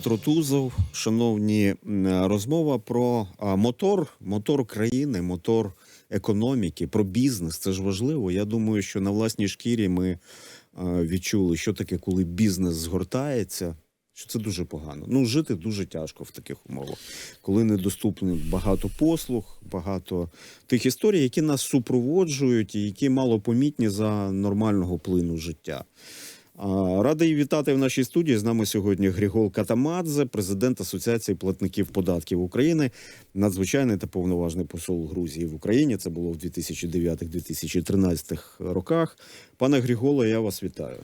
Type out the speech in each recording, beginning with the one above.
Дмитро Тузов. Шановні, розмова про мотор, мотор країни, мотор економіки, про бізнес. Це ж важливо. Я думаю, що на власній шкірі ми відчули, що таке, коли бізнес згортається. Що це дуже погано. Ну, жити дуже тяжко в таких умовах, коли недоступні багато послуг, багато тих історій, які нас супроводжують і які мало помітні за нормального плину життя. Радий вітати в нашій студії. З нами сьогодні Григол Катамадзе, президент Асоціації платників податків України, надзвичайний та повноважний посол Грузії в Україні. Це було в 2009-2013 роках. Пане Гріголе, я вас вітаю.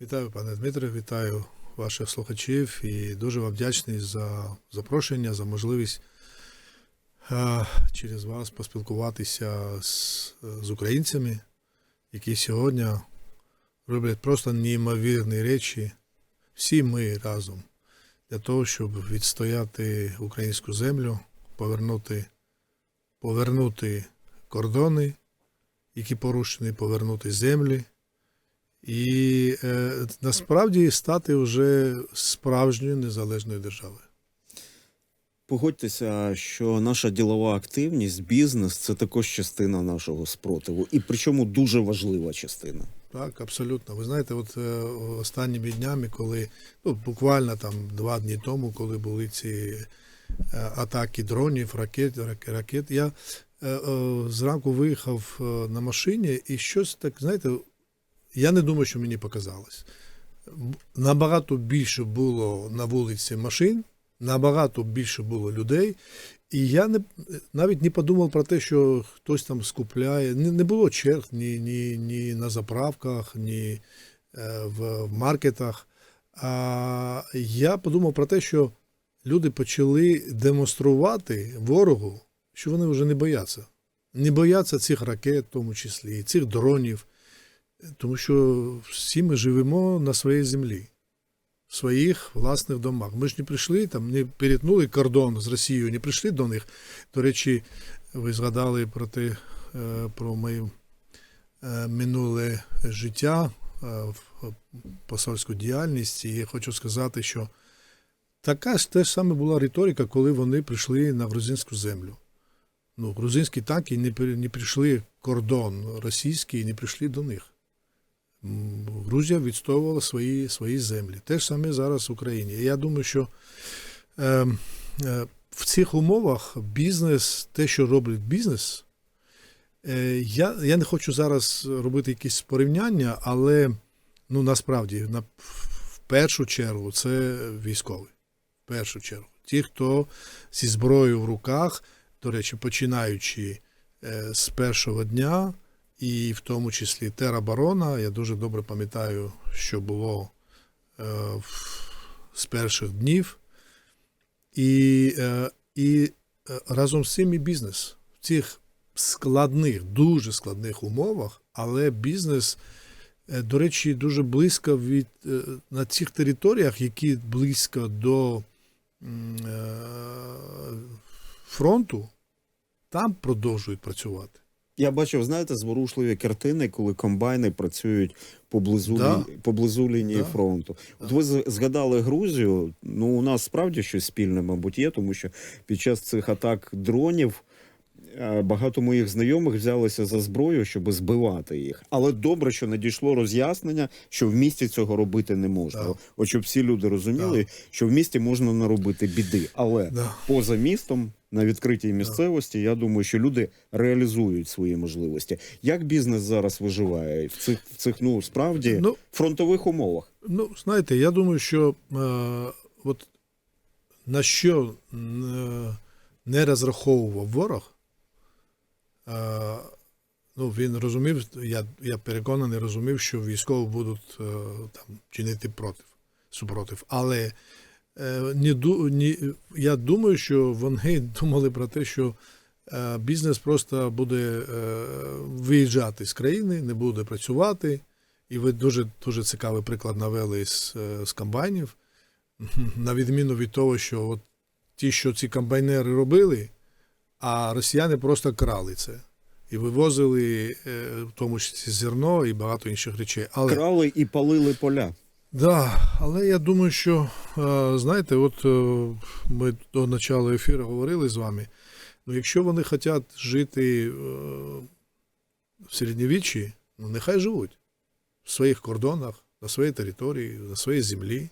Вітаю, пане Дмитре, вітаю ваших слухачів і дуже вам вдячний за запрошення, за можливість е, через вас поспілкуватися з, з українцями, які сьогодні роблять просто неймовірні речі. Всі ми разом для того, щоб відстояти українську землю, повернути, повернути кордони, які порушені, повернути землі. І е, насправді стати вже справжньою незалежною державою. Погодьтеся, що наша ділова активність, бізнес це також частина нашого спротиву, і причому дуже важлива частина. Так, абсолютно. Ви знаєте, от е, останніми днями, коли ну буквально там два дні тому, коли були ці е, атаки дронів, ракет, рак- ракет, я е, зранку виїхав на машині і щось так, знаєте, я не думаю, що мені показалось. Набагато більше було на вулиці машин, набагато більше було людей. І я не, навіть не подумав про те, що хтось там скупляє. Не, не було черг ні, ні, ні на заправках, ні е, в, в маркетах. А я подумав про те, що люди почали демонструвати ворогу, що вони вже не бояться. Не бояться цих ракет, в тому числі, цих дронів, тому що всі ми живемо на своїй землі в своїх власних домах. Ми ж не прийшли там, не перетнули кордон з Росією, не прийшли до них. До речі, ви згадали про те, е, про моє е, минуле життя, е, в посольську діяльність. І я хочу сказати, що така ж теж саме була риторика, коли вони прийшли на грузинську землю. Ну, грузинські танки не, не прийшли кордон російський не прийшли до них. Грузія відстоювала свої, свої землі. Те ж саме зараз в Україні. Я думаю, що е, е, в цих умовах бізнес, те, що робить бізнес, е, я, я не хочу зараз робити якісь порівняння, але ну, насправді, на, в першу чергу, це військові. В першу чергу. Ті, хто зі зброєю в руках, до речі, починаючи е, з першого дня, і в тому числі тероборона. Я дуже добре пам'ятаю, що було е, з перших днів. І, е, і е, разом з цим і бізнес в цих складних, дуже складних умовах, але бізнес, е, до речі, дуже близько від е, на цих територіях, які близько до е, фронту, там продовжують працювати. Я бачив, знаєте, зворушливі картини, коли комбайни працюють поблизу, Да. лі- поблизу лінії Да. фронту. От ви згадали Грузію. Ну, у нас справді щось спільне, мабуть, є, тому що під час цих атак дронів багато моїх знайомих взялися за зброю, щоб збивати їх. Але добре, що надійшло роз'яснення, що в місті цього робити не можна. Да. От щоб всі люди розуміли, що в місті можна наробити біди. Але Да. поза містом на відкритій місцевості, я думаю, що люди реалізують свої можливості. Як бізнес зараз виживає в цих в цих ну справді Ну, фронтових умовах? Ну, знаєте, я думаю, що е, от на що е, не розраховував ворог, е, ну, він розумів, я, я переконаний, розумів, що військові будуть е, там, чинити против, супротив. Але е, ду- не, я думаю, що вони думали про те, що е, бізнес просто буде е, виїжджати з країни, не буде працювати. І ви дуже дуже цікавий приклад навели з, е, з комбайнів. На відміну від того, що от ті, що ці комбайнери робили, а росіяни просто крали це. І вивозили, е, в тому числі зерно і багато інших речей. Але Крали і палили поля. Да, але я думаю, що е, знаєте, от е, ми до початку ефіру говорили з вами. Ну, якщо вони хочуть жити в середньовіччі, ну нехай живуть в своїх кордонах, на своїй території, на своїй землі.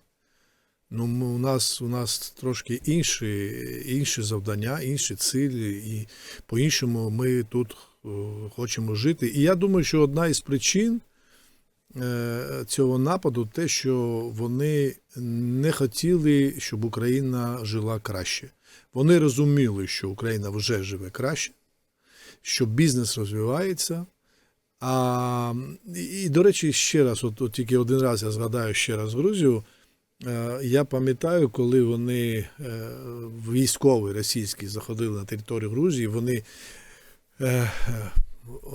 Ну, у нас у нас трошки інші, інші завдання, інші цілі, і по-іншому ми тут е, хочемо жити. І я думаю, що одна із причин е, цього нападу те, що вони не хотіли, щоб Україна жила краще. Вони розуміли, що Україна вже живе краще, що бізнес розвивається. А, і, до речі, ще раз, от, от тільки один раз я згадаю ще раз Грузію. Е, Я пам'ятаю, коли вони е, військові російські заходили на територію Грузії, вони е,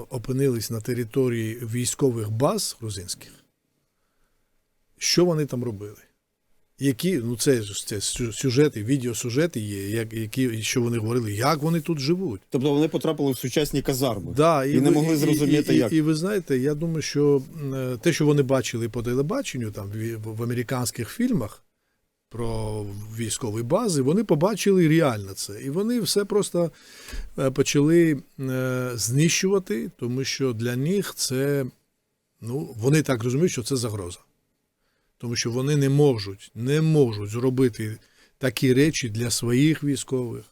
опинились на території військових баз грузинських. Що вони там робили? Які, ну це це сюжети, відеосюжети є, як, які, що вони говорили, як вони тут живуть. Тобто вони потрапили в сучасні казарми. Да, І не ви- могли зрозуміти, і, і, як. І, ви знаєте, я думаю, що е, те, що вони бачили по телебаченню, там в, в американських фільмах про військові бази, вони побачили реально це. І вони все просто е, почали е, знищувати, тому що для них це, ну, вони так розуміють, що це загроза. Тому що вони не можуть, не можуть зробити такі речі для своїх військових.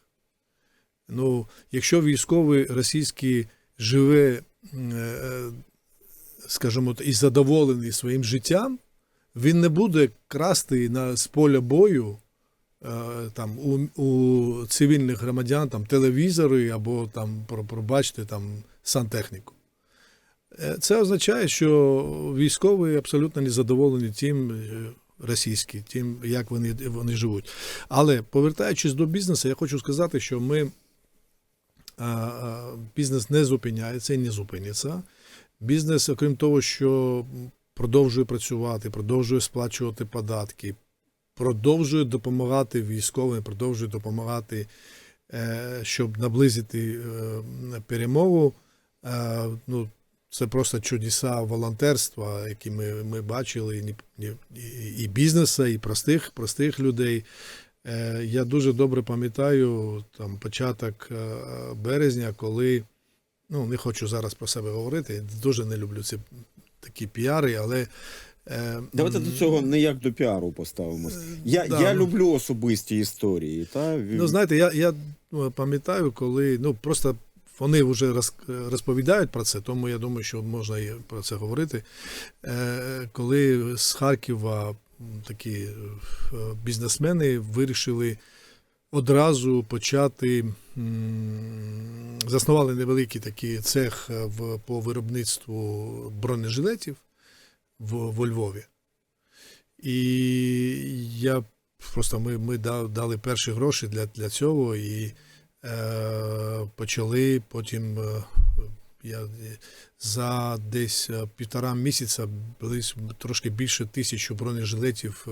Ну, якщо військовий російський живе, е, скажімо, і задоволений своїм життям, він не буде красти на, з поля бою е, там, у, у цивільних громадян там, телевізори або там, пробачте, там, сантехніку. Е, Це означає, що військові абсолютно не задоволені тим, е, російські, тим, як вони, вони живуть. Але повертаючись до бізнесу, я хочу сказати, що ми а, бізнес не зупиняється і не зупиниться. Бізнес, окрім того, що продовжує працювати, продовжує сплачувати податки, продовжує допомагати військовим, продовжує допомагати, е, щоб наблизити е, перемогу. Е, Ну, це просто чудеса волонтерства, які ми, ми бачили, і, і, і бізнесу, і простих, простих людей. Е, Я дуже добре пам'ятаю там початок е, березня, коли ну не хочу зараз про себе говорити, дуже не люблю ці такі піари, але е, Давайте до цього не як до піару поставимось. Я, да, я ну. люблю особисті історії. Та? Ну, знаєте, я, я ну, пам'ятаю, коли ну просто вони вже розповідають про це, тому я думаю, що можна і про це говорити. Е, коли з Харкова такі е, бізнесмени вирішили одразу почати, заснували невеликий такий цех е, по виробництву бронежилетів в, во Львові. І я просто ми, ми дали перші гроші для, для цього і почали потім. Е, я е, за десь е, півтора місяця близь, трошки більше тисячі бронежилетів е,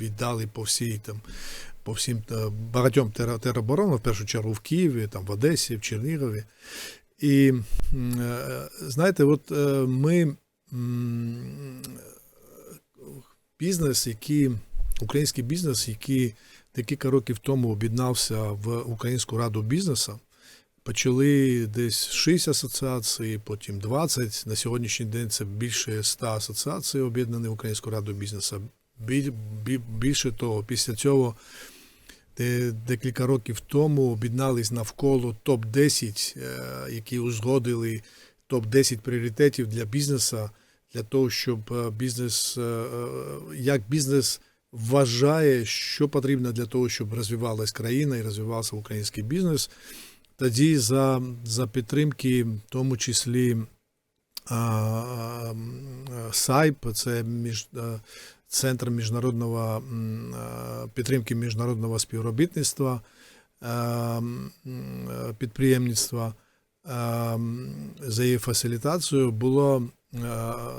віддали по всій там. По всім е, багатьом тероборонам, в першу чергу в Києві, там в Одесі, в Чернігові. І е, знаєте, от е, ми бізнес, який, український бізнес, який декілька років тому об'єднався в Українську раду бізнесу, почали десь 6 асоціацій, потім 20. На сьогоднішній день це більше 100 асоціацій об'єднані в Українську раду бізнесу. Бі- бі- Більше того, після цього де декілька років тому об'єднались навколо топ-10, е, які узгодили топ-10 пріоритетів для бізнесу, для того, щоб е, бізнес, е, як бізнес вважає, що потрібно для того, щоб розвивалась країна і розвивався український бізнес. Тоді за, за підтримки, в тому числі а, САЙП, це між, Центр міжнародного підтримки міжнародного співробітництва, підприємництва. За її фасилітацією було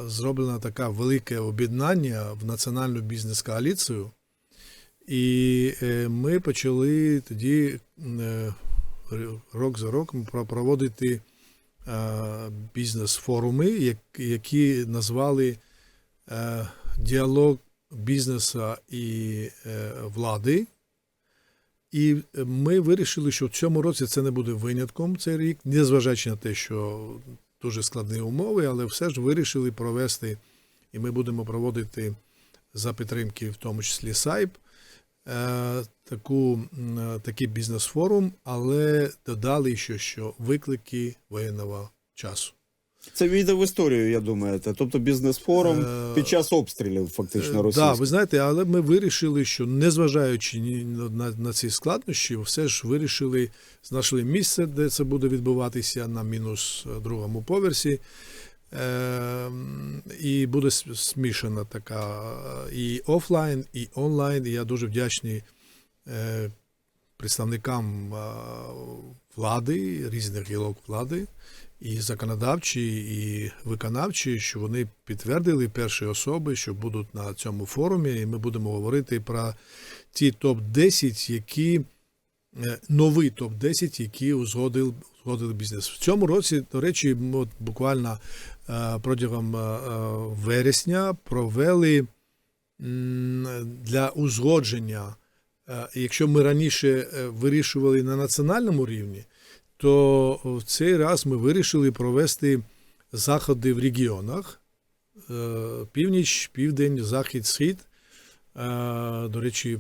зроблено таке велике об'єднання в національну бізнес-коаліцію. І е, ми почали тоді е, рок за роком проводити е, бізнес-форуми, які назвали е, діалог бізнесу і е, влади. І ми вирішили, що в цьому році це не буде винятком цей рік, незважаючи на те, що дуже складні умови, але все ж вирішили провести, і ми будемо проводити за підтримки, в тому числі САЙП, е, таку, е, такий бізнес-форум, але додали ще, що виклики воєнного часу. Це війде в історію, я думаю. Тобто бізнес-форум Е, під час обстрілів, фактично, Так, російських. да, ви знаєте, але ми вирішили, що незважаючи на, на ці складнощі, все ж вирішили, знайшли місце, де це буде відбуватися на мінус е, другому поверсі. Е, і буде смішана така е, і офлайн, і онлайн. І я дуже вдячний е, представникам влади, різних гілок влади, і законодавчі, і виконавчі, що вони підтвердили перші особи, що будуть на цьому форумі, і ми будемо говорити про ті топ-10, які е, новий топ-10, які узгодив, узгодили бізнес. В цьому році, до речі, от буквально е, протягом е, вересня провели для узгодження. Е, Якщо ми раніше е, вирішували на національному рівні, то в цей раз ми вирішили провести заходи в регіонах: е, північ, південь, захід, схід. До речі,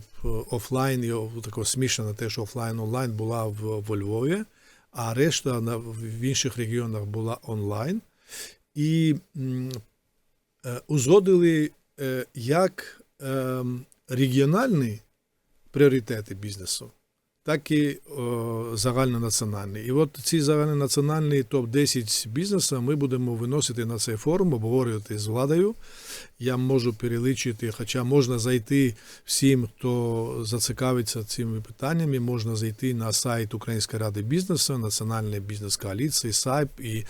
офлайн і тако смішано те, офлайн онлайн була в, во Львові, а решта на, в інших регіонах була онлайн. І узгодили як е, регіональні пріоритети бізнесу, так і о, загальнонаціональні. І от ці загальнонаціональні топ-10 бізнесу ми будемо виносити на цей форум, обговорювати з владою. Я можу перелічити, хоча можна зайти всім, хто зацікавиться цими питаннями, можна зайти на сайт Української ради бізнесу, Національної бізнес-коаліції, САЙП і,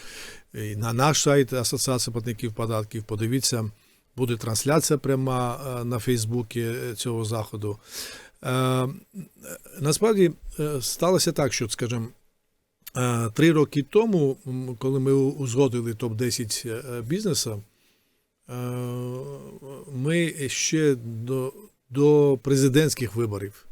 і на наш сайт Асоціації платників податків. Подивіться, буде трансляція пряма е, на Фейсбуці е, цього заходу. Е, Насправді е, сталося так, що, скажімо, е, три роки тому, коли ми узгодили топ-10 е, бізнесу, ми ще до, до президентських виборів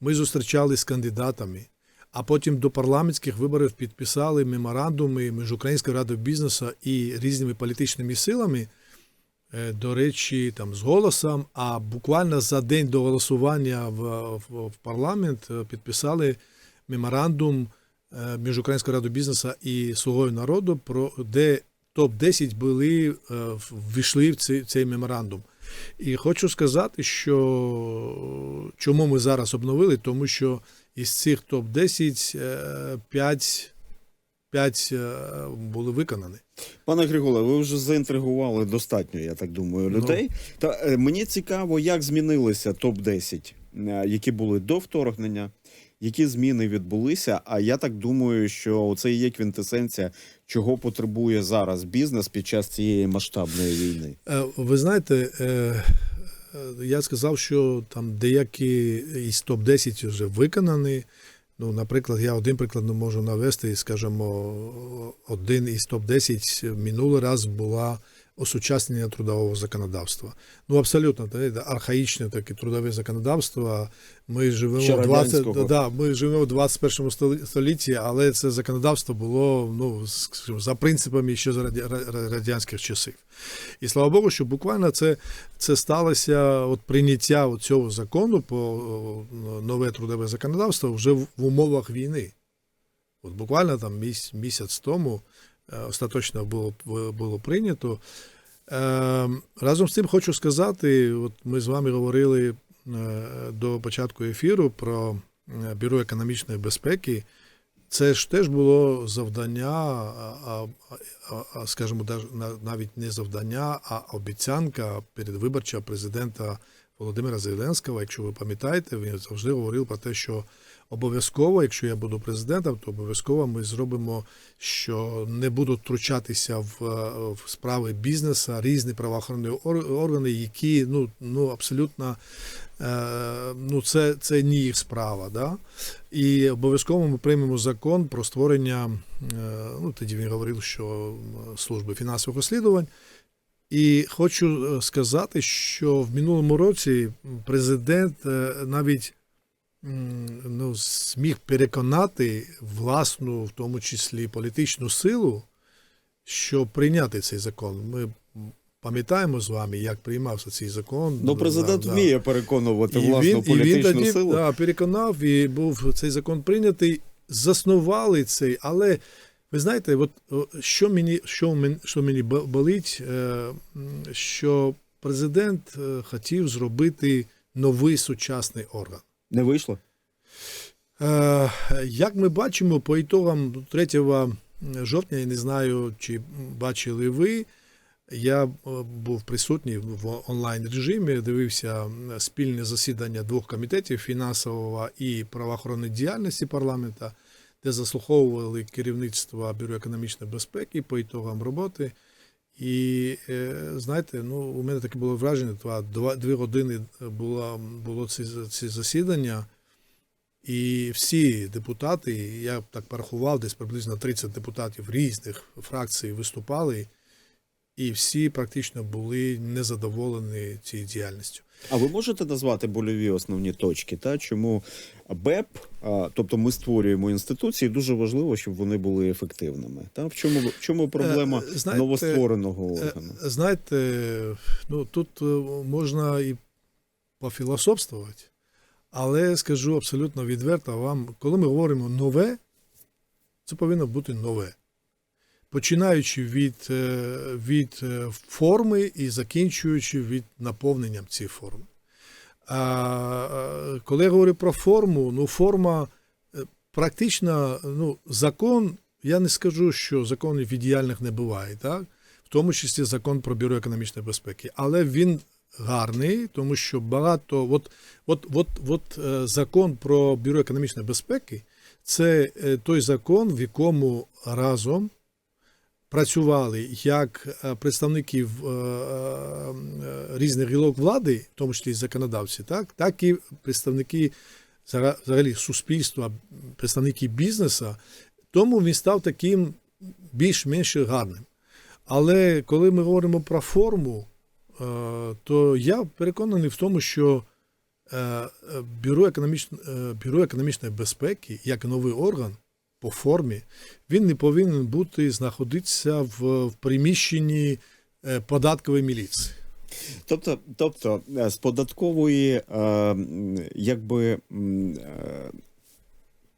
ми зустрічалися з кандидатами, а потім до парламентських виборів підписали меморандуми між Українською радою бізнесу і різними політичними силами. Е, До речі, там з голосом, а буквально за день до голосування в, в, в парламент е, підписали меморандум е, між Українською радою бізнесу і Слугою народу, про де топ-10 були ввійшли в цей, цей меморандум. І хочу сказати, що чому ми зараз обновили, тому що із цих топ-10 е, 5, 5 е, були виконані. Пане Григоле, ви вже заінтригували достатньо, я так думаю, Ну. людей. Та е, мені цікаво, як змінилися топ-10, е, які були до вторгнення, які зміни відбулися. А я так думаю, що це і є квінтесенція, чого потребує зараз бізнес під час цієї масштабної війни. Е, Ви знаєте, е, я сказав, що там деякі із топ-10 вже виконані. Ну, наприклад, я один приклад не можу навести, скажімо, один із топ-10 минулий раз була осучаснення трудового законодавства. Ну, абсолютно, це архаїчне таке трудове законодавство. Ми живемо в 20, да, ми живемо в 21 столітті, але це законодавство було ну, за принципами ще з радянських часів. І слава Богу, що буквально це, це сталося от прийняття от цього закону по нове трудове законодавство вже в, умовах війни. От буквально там міс, місяць тому остаточно було, було прийнято. Е, разом з тим хочу сказати, от ми з вами говорили е, до початку ефіру про е, Бюро економічної безпеки. Це ж теж було завдання, а, а, скажімо, навіть не завдання, а обіцянка передвиборча президента Володимира Зеленського. Якщо ви пам'ятаєте, він завжди говорив про те, що обов'язково, якщо я буду президентом, то обов'язково ми зробимо, що не будуть втручатися в, е, в справи бізнесу різні правоохоронні органи, які ну, ну абсолютно е, ну, це, це не їх справа. Да? І обов'язково ми приймемо закон про створення, е, ну тоді він говорив, що служби фінансових розслідувань. І хочу е, сказати, що в минулому році президент е, навіть ну, зміг переконати власну, в тому числі політичну силу, щоб прийняти цей закон. Ми пам'ятаємо з вами, як приймався цей закон. Ну, президент Да, да. вміє переконувати І власну він, і він тоді силу. Да, переконав, і був цей закон прийнятий, заснували цей, але ви знаєте, от що мені, що мені, що мені бо- болить, е, що президент е, хотів зробити новий сучасний орган. Не вийшло? Е, Як ми бачимо, по ітогам 3 жовтня, я не знаю, чи бачили ви. Я був присутній в онлайн режимі, дивився спільне засідання двох комітетів фінансового і правоохоронної діяльності парламента, де заслуховували керівництво Бюро економічної безпеки по ітогам роботи. І е, знаєте, ну у мене таке було враження, два, дві години було, було це, це засідання. І всі депутати, я так порахував, десь приблизно 30 депутатів різних фракцій виступали, і всі практично були незадоволені цією діяльністю. А ви можете назвати больові основні точки? Та чому БЕП, а, тобто ми створюємо інституції, дуже важливо, щоб вони були ефективними. Та в чому в чому проблема Е, знаєте, новоствореного Е, органу? Знаєте, ну тут е, можна і пофілософствувати, але скажу абсолютно відверто вам, коли ми говоримо нове, це повинно бути нове. Починаючи від, е, від е, форми і закінчуючи від наповненням цієї форми. А коли я говорю про форму, ну форма е, практично, ну, закон, я не скажу, що законів ідеальних не буває, так? в тому числі закон про бюро економічної безпеки. Але він гарний, тому що багато, от, от, от, от закон про бюро економічної безпеки це той закон, в якому разом працювали як е, представників е, е, різних гілок влади, в тому числі і законодавці, так, так і представники взага- взагалі суспільства, представники бізнесу, тому він став таким більш-менш гарним. Але коли ми говоримо про форму, то я переконаний в тому, що бюро, економіч... е, бюро економічної безпеки, як новий орган по формі, він не повинен бути знаходитися в, в приміщенні е, податкової міліції. Тобто, тобто е, з податкової, е, якби е,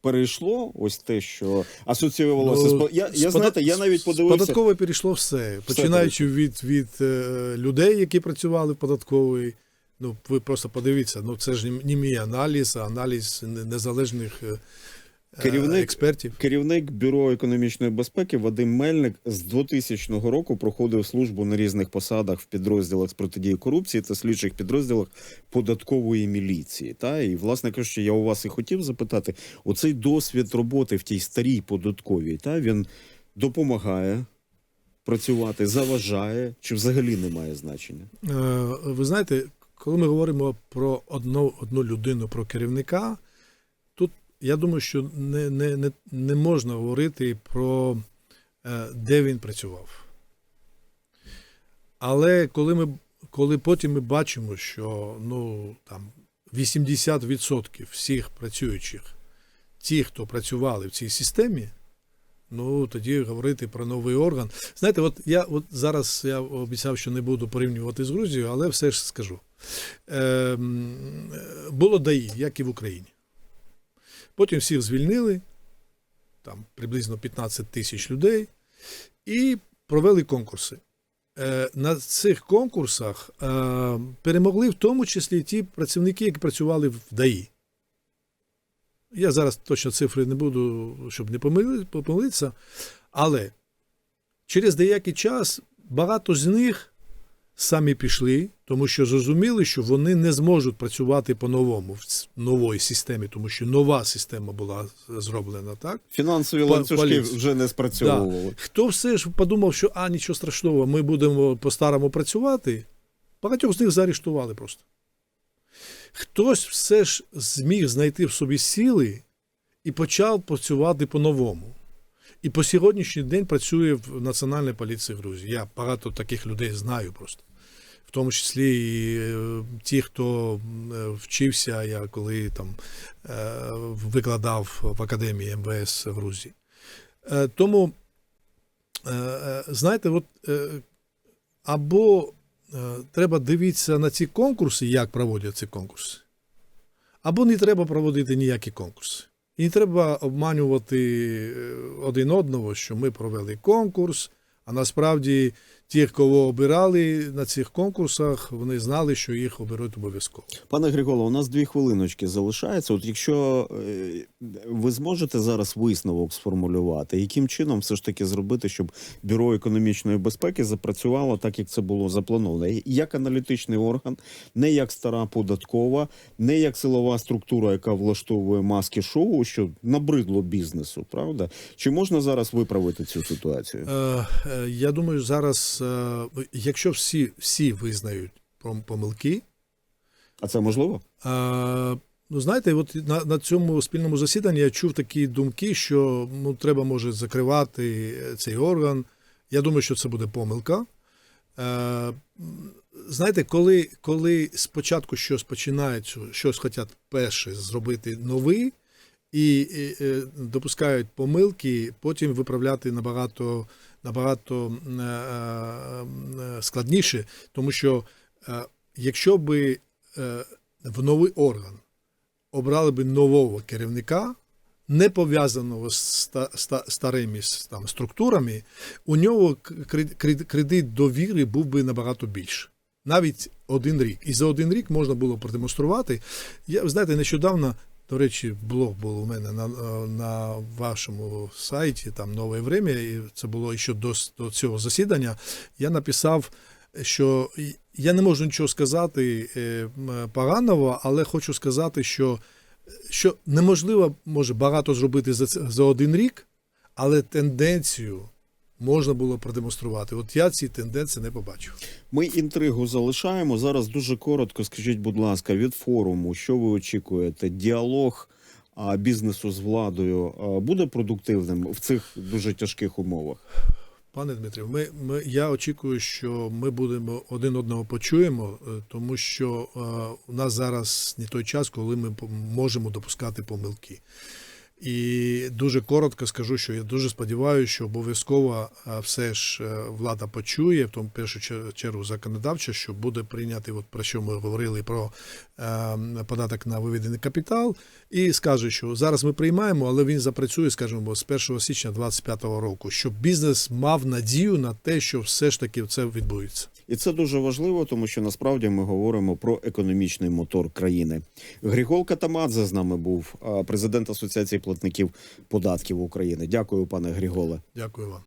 перейшло ось те, що асоціювалося Ну, я, з я подат- знаєте, я навіть подивився. податкової перейшло все, починаючи від, від е, людей, які працювали в податковій. Ну, ви просто подивіться, ну це ж не- мій аналіз, а аналіз незалежних Керівник- експертів. Керівник бюро економічної безпеки Вадим Мельник з 2000 року проходив службу на різних посадах в підрозділах з протидії корупції та слідчих підрозділах податкової міліції. Та і власне кажучи, я у вас і хотів запитати: оцей досвід роботи в тій старій податковій, та він допомагає працювати, заважає чи взагалі не має значення? Е, Ви знаєте, коли ми говоримо про одну, одну людину, про керівника, я думаю, що не, не, не, не можна говорити про е, де він працював. Але коли, ми, коли потім ми бачимо, що ну, там, 80% всіх працюючих, ті, хто працювали в цій системі, Ну, тоді говорити про новий орган. Знаєте, от я от зараз я обіцяв, що не буду порівнювати з Грузією, але все ж скажу. Ем, е, було ДАІ, як і в Україні. Потім всіх звільнили, там приблизно 15 тисяч людей, і провели конкурси. Е, на цих конкурсах е, перемогли в тому числі ті працівники, які працювали в ДАІ. Я зараз точно цифри не буду, щоб не помилитися, але через деякий час багато з них самі пішли, тому що зрозуміли, що вони не зможуть працювати по-новому в новій системі, тому що нова система була зроблена так. Фінансові По- ланцюжки поліція. вже не спрацьовували. Хто все ж подумав, що а нічого страшного, ми будемо по-старому працювати, багатьох з них заарештували просто. Хтось все ж зміг знайти в собі сили і почав працювати по-новому. І по сьогоднішній день працює в Національній поліції Грузії. Я багато таких людей знаю просто. В тому числі і е, ті, хто е, вчився, я коли там е, викладав в академії МВС Грузії. Е, Тому, знаєте, от, або треба дивитися на ці конкурси, як проводять ці конкурси, або не треба проводити ніякі конкурси. І не треба обманювати один одного, що ми провели конкурс, а насправді ті, кого обирали на цих конкурсах, вони знали, що їх оберуть обов'язково. Пане Григоло, у нас дві хвилиночки залишається. От якщо е, ви зможете зараз висновок сформулювати, яким чином все ж таки зробити, щоб бюро економічної безпеки запрацювало так, як це було заплановано, як аналітичний орган, не як стара податкова, не як силова структура, яка влаштовує маски шоу, що набридло бізнесу, правда? Чи можна зараз виправити цю ситуацію? Е, е, я думаю, зараз, е, якщо всі, всі визнають пом- помилки, А це можливо? А, ну, знаєте, от на, на цьому спільному засіданні я чув такі думки, що ну, треба може закривати цей орган. Я думаю, що це буде помилка. Е, знаєте, коли, коли спочатку щось починають, щось хочуть перше зробити новий, і, і е, допускають помилки, потім виправляти набагато, набагато е, е, складніше, тому що е, якщо би в новий орган обрали би нового керівника, не пов'язаного з ста- ста- старими там, структурами, у нього кредит довіри був би набагато більше. Навіть один рік. І за один рік можна було продемонструвати. Я, знаєте, нещодавно, до речі, блог був у мене на, на вашому сайті, там нове время, і це було ще до, до цього засідання. Я написав, що я не можу нічого сказати е, поганого, але хочу сказати, що, що неможливо може багато зробити за, за один рік, але тенденцію можна було продемонструвати. От я ці тенденції не побачив. Ми інтригу залишаємо. Зараз дуже коротко. Скажіть, будь ласка, від форуму, що ви очікуєте? Діалог бізнесу з владою буде продуктивним в цих дуже тяжких умовах? Пане Дмитрію, ми, ми, я очікую, що ми будемо один одного почуємо, е, тому що е, у нас зараз не той час, коли ми можемо допускати помилки. І дуже коротко скажу, що я дуже сподіваюся, що обов'язково все ж е, влада почує, в тому першу чергу законодавча, що буде прийняти, от про що ми говорили про е, податок на виведений капітал, і скаже, що зараз ми приймаємо, але він запрацює, скажімо, з 1 січня 2025 року, щоб бізнес мав надію на те, що все ж таки це відбудеться. І це дуже важливо, тому що насправді ми говоримо про економічний мотор країни. Григол Катамадзе з нами був президент Асоціації платників податків України. Дякую, пане Гріголе. Дякую вам.